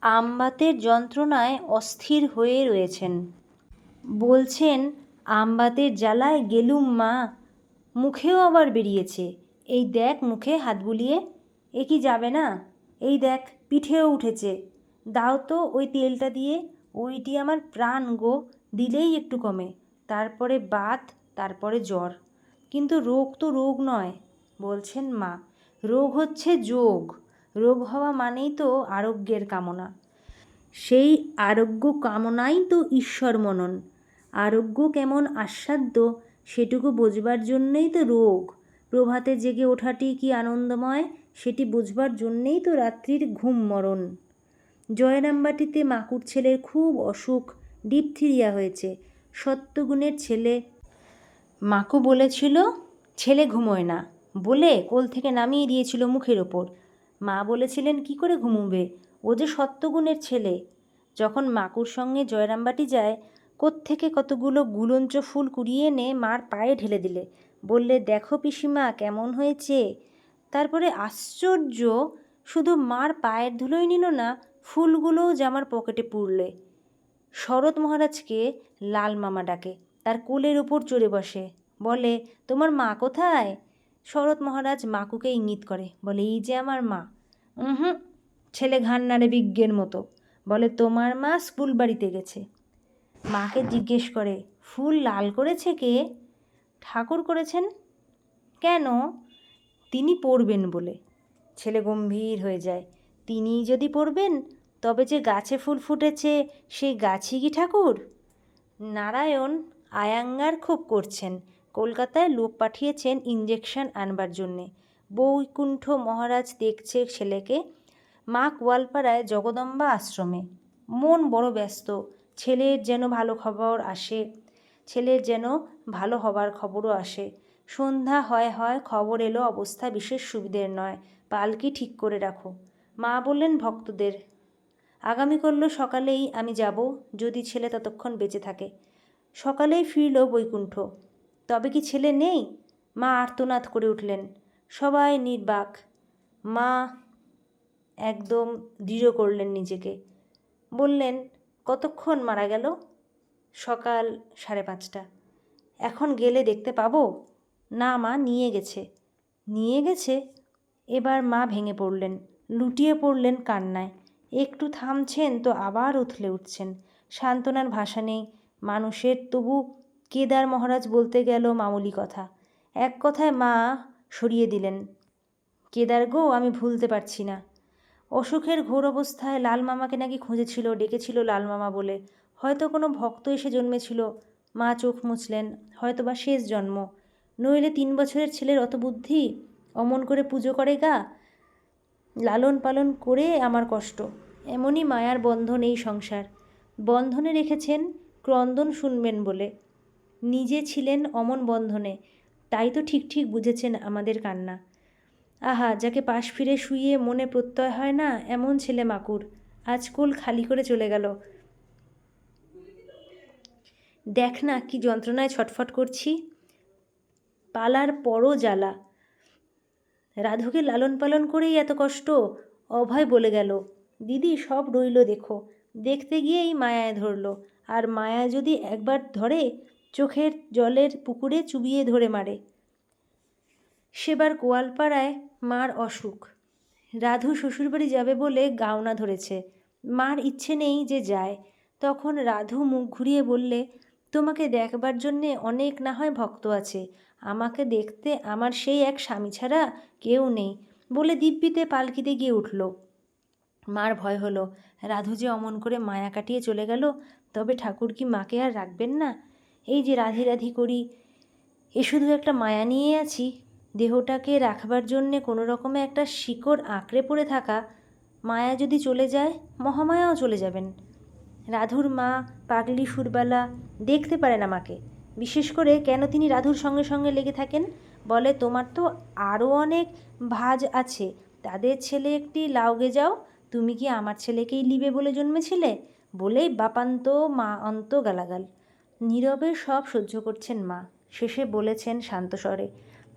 আমবাতের যন্ত্রণায় অস্থির হয়ে রয়েছেন। বলছেন, আমবাতের জ্বালায় গেলুম মা, মুখেও আবার বেরিয়েছে। এই দেখ মুখে হাত বুলিয়ে, এ কি যাবে না? এই দেখ, পিঠেও উঠেছে। দাও তো ওই তেলটা দিয়ে, ওইটি আমার প্রাণ গো, দিলেই একটু কমে। তারপরে বাত, তারপরে জ্বর। কিন্তু রোগ তো রোগ নয়। বলছেন মা। রোগ হচ্ছে যোগ। রোগ হওয়া মানেই তো আরোগ্যের কামনা। সেই আরোগ্য কামনাই তো ঈশ্বর মনন। আরোগ্য কেমন আস্বাদ্য সেটুকু বোঝবার জন্যেই তো রোগ। প্রভাতে জেগে ওঠাটি কি আনন্দময়, সেটি বুঝবার জন্যেই তো রাত্রির ঘুম মরণ। জয়রামবাটিতে মাকুর ছেলের খুব অসুখ ডিপথিরিয়া হয়েছে। সত্যগুণের ছেলে। মাকু বলেছিল, ছেলে ঘুমোয় না। বলে কোল থেকে নামিয়ে দিয়েছিল মুখের ওপর। মা বলেছিলেন, কি করে ঘুমুবে? ও যে সত্যগুণের ছেলে। যখন মাকুর সঙ্গে জয়রামবাটি যায়, কোত্থেকে কতগুলো গুলঞ্চ ফুল কুড়িয়ে এনে মার পায়ে ঢেলে দিলে। বললে, দেখো পিসিমা, কেমন হয়েছে? তারপরে, আশ্চর্য! শুধু মার পায়ের ধুলোই নিল না, ফুলগুলোও জামার পকেটে পুরলে শরৎ মহারাজকে লাল মামা ডাকে, তার কোলের ওপর চড়ে বসে। বলে, তোমার মা কোথায়? শরৎ মহারাজ মাকুকে ইঙ্গিত করে, বলে, এই যে আমার মা। হুম ছেলে ঘান নাড়ে বিজ্ঞের মতো। বলে, তোমার মা স্কুল বাড়িতে গেছে। মাকে জিজ্ঞেস করে, ফুল লাল করেছে কে? ঠাকুর করেছেন। কেন? তিনি পড়বেন বলে। ছেলে গম্ভীর হয়ে যায়, তিনি যদি পড়বেন, তবে যে গাছে ফুল ফুটেছে, সেই গাছই কি ঠাকুর? নারায়ণ আয়াঙ্গার খুব করছেন। কলকাতায় লোক পাঠিয়েছেন ইঞ্জেকশন আনবার জন্যে। বৈকুণ্ঠ মহারাজ দেখছে ছেলেকে। মা গোয়ালপাড়ায় জগদম্বা আশ্রমে। মন বড় ব্যস্ত, ছেলের যেন ভালো খবর আসে, ছেলের যেন ভালো হবার খবরও আসে। সন্ধ্যা হয় হয় খবর এলো, অবস্থা বিশেষ সুবিধের নয়, পালকি ঠিক করে রাখো। মা বললেন, ভক্তদের, আগামী করল সকালেই আমি যাব, যদি ছেলে ততক্ষণ বেঁচে থাকে। সকালেই ফিরল বৈকুণ্ঠ, তবে কি ছেলে নেই? মা আর্তনাদ করে উঠলেন সবাই নির্বাক। মা একদম দৃঢ় করলেন নিজেকে। বললেন, কতক্ষণ মারা গেল? সকাল সাড়ে পাঁচটা। এখন গেলে দেখতে পাবো? না মা, নিয়ে গেছে। নিয়ে গেছে? এবার মা ভেঙে পড়লেন, লুটিয়ে পড়লেন কান্নায়। একটু থামছেন তো আবার উথলে উঠছেন। সান্ত্বনার ভাষা নেই। মানুষের তবু কেদার মহারাজ বলতে গেল মামুলি কথা। এক কথায় মা সরিয়ে দিলেন। কেদার গো, আমি ভুলতে পারছি না। অসুখের ঘোর অবস্থায় লাল মামাকে নাকি খুঁজেছিল, ডেকেছিল লাল মামা বলে। হয়তো কোনো ভক্ত এসে জন্মেছিল। মা চোখ মুছলেন হয়তো বা শেষ জন্ম। নইলে তিন বছরের ছেলের অত বুদ্ধি? অমন করে পুজো করে গা? লালন পালন করে আমার কষ্ট। এমনই মায়ার বন্ধন এই সংসার। বন্ধনে রেখেছেন ক্রন্দন শুনবেন বলে। নিজে ছিলেন অমন বন্ধনে। তাই তো ঠিক ঠিক বুঝেছেন আমাদের কান্না। আহা, যাকে পাশ ফিরে শুইয়ে মনে প্রত্যয় হয় না, এমন ছেলে মাকুর। আজ কোল খালি করে চলে গেল। দেখ না কি যন্ত্রণায় ছটফট করছি। পালার পরও জ্বালা। রাধুকে লালন পালন করেই এত কষ্ট, অভয় বলে গেল। দিদি, সব রইল দেখো। দেখতে গিয়েই মায়ায় ধরলো। আর মায়া যদি একবার ধরে চোখের জলের পুকুরে চুবিয়ে ধরে মারে। সেবার গোয়ালপাড়ায় মার অসুখ। রাধু শ্বশুরবাড়ি যাবে বলে গাওনা ধরেছে। মার ইচ্ছে নেই যে যায়। তখন রাধু মুখ ঘুরিয়ে বললে, তোমাকে দেখবার জন্যে অনেক না হয় ভক্ত আছে। আমাকে দেখতে আমার সেই এক স্বামী ছাড়া কেউ নেই। বলে দিব্যিতে পালকিতে গিয়ে উঠল। মার ভয় হলো। রাধু যে অমন করে মায়া কাটিয়ে চলে গেল, তবে ঠাকুর কি মাকে আর রাখবেন না? এই যে রাধি রাধি করি, এ শুধু একটা মায়া নিয়ে আছি। দেহটাকে রাখবার জন্যে কোনো রকমে একটা শিকড় আঁকড়ে পড়ে থাকা, মায়া যদি চলে যায়, মহামায়াও চলে যাবেন। রাধুর মা, পাগলি সুরবালা দেখতে পারেন আমাকে। বিশেষ করে কেন তিনি রাধুর সঙ্গে সঙ্গে লেগে থাকেন? বলে, তোমার তো আরও অনেক ভাজ আছে। তাদের ছেলে একটি লাউগে যাও তুমি কি আমার ছেলেকেই লিবে বলে জন্মেছিলে? বলেই বাপান্ত মা অন্ত গালাগাল। নীরবে সব সহ্য করছেন মা। শেষে বলেছেন শান্ত স্বরে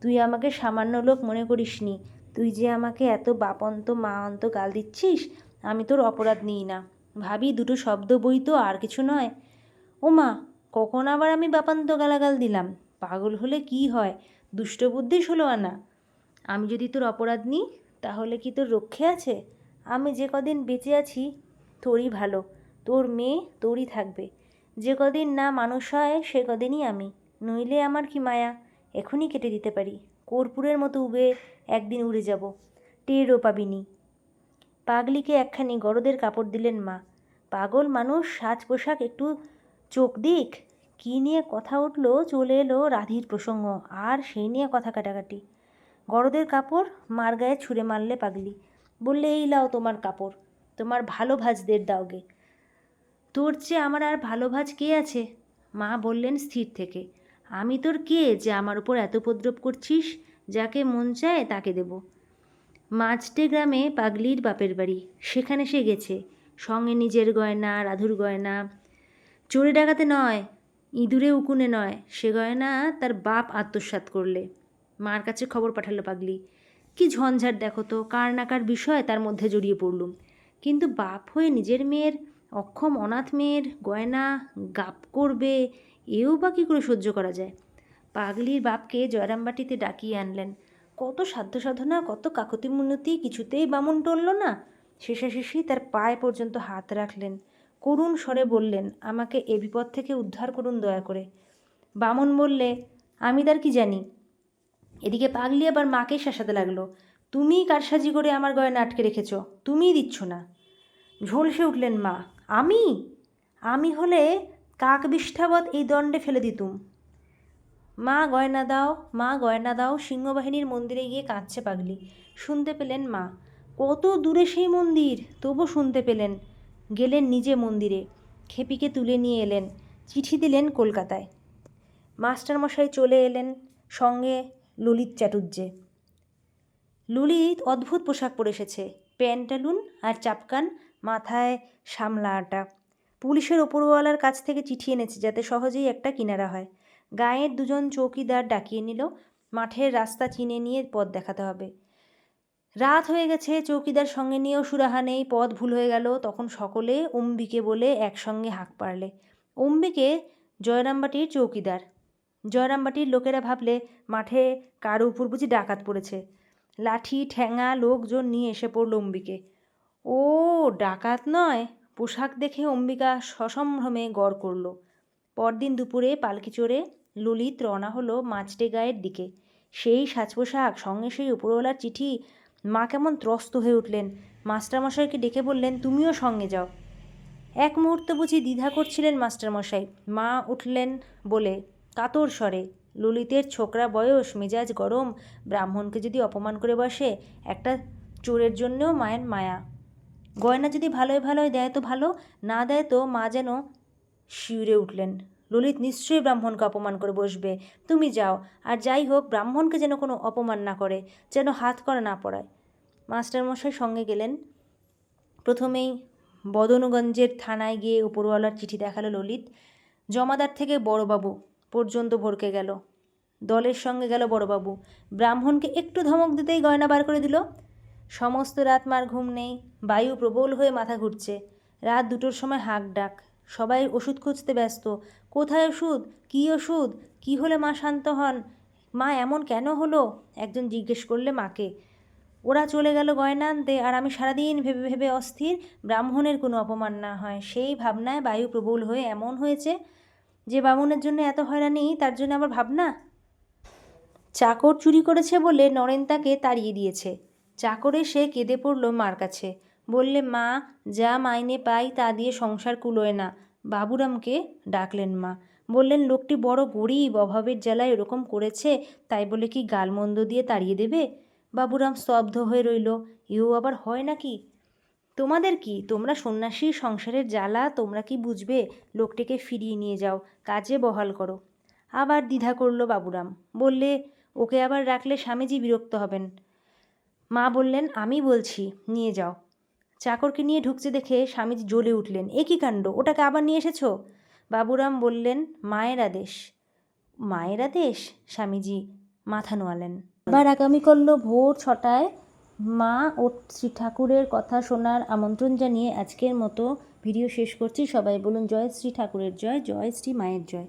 তুই আমাকে সামান্য লোক মনে করিস নি তুই যে আমাকে এত বাপন্ত মা অন্ত গাল দিচ্ছিস, আমি তোর অপরাধ নিই না। ভাবি, দুটো শব্দ বই তো আর কিছু নয়। ও মা, কখন আবার আমি বাপান্ত গালাগাল দিলাম? পাগল হলে কি হয়? দুষ্ট বুদ্ধি ষোলো আনা। আমি যদি তোর অপরাধ নিই, তাহলে কি তোর রক্ষে আছে? আমি যে কদিন বেঁচে আছি, তোরই ভালো। তোর মেয়ে, তোরই থাকবে। যে কদিন না মানুষ হয় সে কদিনই আমি। নইলে আমার কি মায়া? এখনই কেটে দিতে পারি। কর্পূরের মতো উবে একদিন উড়ে যাব। টেরও পাবিনি। পাগলিকে একখানি গরদের কাপড় দিলেন মা। পাগল মানুষ সাজ পোশাক একটু চোখ দিক। কী নিয়ে কথা উঠল, চলে এলো রাধির প্রসঙ্গ। আর সেই নিয়ে কথা কাটাকাটি। গরদের কাপড় মার গায়ে ছুঁড়ে মারলে পাগলি। বললে, এই লাও তোমার কাপড়। তোমার ভালো ভাজদের দাওগে। তোর চেয়ে আমার আর ভালো ভাজ কে আছে? মা বললেন স্থির থেকে। আমি তোর কে যে আমার উপর এত উপদ্রব করছিস? যাকে মন চায় তাকে দেব। মাছটে গ্রামে পাগলির বাপের বাড়ি। সেখানে সে গেছে। সঙ্গে নিজের গয়না, রাধুর গয়না। চোরে ডাকাতে নয়, ইঁদুরে উকুনে নয়। সে গয়না তার বাপ আত্মসাৎ করলে। মার কাছে খবর পাঠালো পাগলি। কি ঝঞ্ঝাট দেখো তো, কার না কার বিষয় তার মধ্যে জড়িয়ে পড়লুম। কিন্তু বাপ হয়ে নিজের মেয়ের অক্ষম অনাথ মেয়ের গয়না গাপ করবে, এও বা কী করে সহ্য করা যায়? পাগলির বাপকে জয়রামবাটিতে ডাকিয়ে আনলেন। কত সাধ্য সাধনা কত কাকতি মুনতি কিছুতেই বামুন টলল না। শেষাশেষি তার পায়ে পর্যন্ত হাত রাখলেন। করুণ স্বরে বললেন, আমাকে এ বিপদ থেকে উদ্ধার করুন দয়া করে। বামন বললে, আমি তার কি জানি? এদিকে পাগলি আবার মাকে শাসাতে লাগল তুমিই কারসাজি করে আমার গয়না আটকে রেখেছ, তুমিই দিচ্ছ না। ঝলসে উঠলেন মা। আমি? আমি হলে কাক বিষ্ঠাবৎ এই দণ্ডে ফেলে দিতুম। মা গয়না দাও, মা গয়না দাও, সিংহবাহিনীর মন্দিরে গিয়ে কাঁদছে পাগলি। শুনতে পেলেন মা। কত দূরে সেই মন্দির? তবু শুনতে পেলেন। গেলেন নিজে মন্দিরে। খেপিকে তুলে নিয়ে এলেন। চিঠি দিলেন কলকাতায়। মাস্টারমশাই চলে এলেন সঙ্গে ললিত চাটুর্যে ললিত অদ্ভুত পোশাক পরে এসেছে। প্যান্টালুন আর চাপকান মাথায় সামলা আটা। পুলিশের ওপরওয়ালার কাছ থেকে চিঠি এনেছে যাতে সহজেই একটা কিনারা হয়। গায়ের দুজন চৌকিদার ডাকিয়ে নিল, মাঠের রাস্তা চিনে নিয়ে পথ দেখাতে হবে। রাত হয়ে গেছে, চৌকিদার সঙ্গে নিয়েও সুরাহা নেই, পথ ভুল হয়ে গেল, তখন সকলে অম্বিকে বলে একসঙ্গে হাঁক পারলে অম্বিকে জয়রামবাটির চৌকিদার। জয়রামবাটির লোকেরা ভাবলে, মাঠে কারও উপর বুঝি ডাকাত পড়েছে। লাঠি ঠ্যাঙা লোকজন নিয়ে এসে পড়ল অম্বিকে। ও, ডাকাত নয়। পোশাক দেখে অম্বিকা সসম্ভ্রমে গড় করল। পরদিন দুপুরে পালকি চড়ে ললিত রওনা হলো মাছটে গায়ের দিকে। সেই সাজ পোশাক সঙ্গে সেই উপরওয়ালার চিঠি। মা কেমন ত্রস্ত হয়ে উঠলেন। মাস্টারমশাইকে ডেকে বললেন, তুমিও সঙ্গে যাও। এক মুহূর্ত বুঝি দ্বিধা করছিলেন মাস্টারমশাই। মা উঠলেন বলে, কাতর স্বরে, ললিতের ছোকরা বয়স, মেজাজ গরম। ব্রাহ্মণকে যদি অপমান করে বসে, একটা চোরের জন্যও মায়ের মায়া। গয়না যদি ভালোই ভালোই দেয় তো ভালো, না দেয় তো মা যেন শিউরে উঠলেন। ললিত নিশ্চয়ই ব্রাহ্মণকে অপমান করে বসবে। তুমি যাও, আর যাই হোক, ব্রাহ্মণকে যেন কোনো অপমান না করে, যেন হাত করা না পড়ায়। মাস্টারমশাই সঙ্গে গেলেন। প্রথমেই বদনগঞ্জের থানায় গিয়ে উপরওয়ালার চিঠি দেখাল ললিত। জমাদার থেকে বড়বাবু পর্যন্ত ভরকে গেল। দলের সঙ্গে গেল বড়বাবু। ব্রাহ্মণকে একটু ধমক দিতেই গয়না বার করে দিল। সমস্ত রাত মার ঘুম নেই, বায়ু প্রবল হয়ে মাথা ঘুরছে। রাত দুটোর সময় হাঁক ডাক। সবাই ওষুধ খুঁজতে ব্যস্ত। কোথায় ওষুধ? কী ওষুধ? কী হলে মা শান্ত হন? মা এমন কেন হলো? একজন জিজ্ঞেস করলে মাকে। ওরা চলে গেল গয়না আনতে আর আমি সারাদিন ভেবে ভেবে অস্থির, ব্রাহ্মণের কোনো অপমান না হয়। সেই ভাবনায় বায়ু প্রবল হয়ে এমন হয়েছে যে বামুনের জন্য এত হয়রানি, তার জন্য আবার ভাবনা? চাকর চুরি করেছে বলে নরেন তাকে তাড়িয়ে দিয়েছে। চাকরে সে কেঁদে পড়ল মার কাছে। বললে, মা, যা মাইনে পাই তা দিয়ে সংসার কুলোয় না। বাবুরামকে ডাকলেন মা। বললেন, লোকটি বড় গরিব, অভাবের জ্বালায় এরকম করেছে, তাই বলে কি গালমন্দ দিয়ে তাড়িয়ে দেবে? বাবুরাম স্তব্ধ হয়ে রইল। এও আবার হয় নাকি? তোমাদের কি? তোমরা সন্ন্যাসী, সংসারের জ্বালা, তোমরা কি বুঝবে? লোকটিকে ফিরিয়ে নিয়ে যাও, কাজে বহাল করো। আবার দ্বিধা করল বাবুরাম। বললে, ওকে আবার রাখলে স্বামীজি বিরক্ত হবেন। মা বললেন, আমি বলছি, নিয়ে যাও। চাকরকে নিয়ে ঢুকছে দেখে স্বামীজি জ্বলে উঠলেন, এ কী কাণ্ড? ওটাকে আবার নিয়ে এসেছ? বাবুরাম বললেন, মায়ের আদেশ। মায়ের আদেশ? স্বামীজি মাথা নোয়ালেন। আবার আগামী করল ভোর ছটায় মা ও শ্রী ঠাকুরের কথা শোনার আমন্ত্রণ জানিয়ে আজকের মতো ভিডিও শেষ করছি। সবাই বলুন, জয় শ্রী ঠাকুরের জয় জয় শ্রী মায়ের জয়।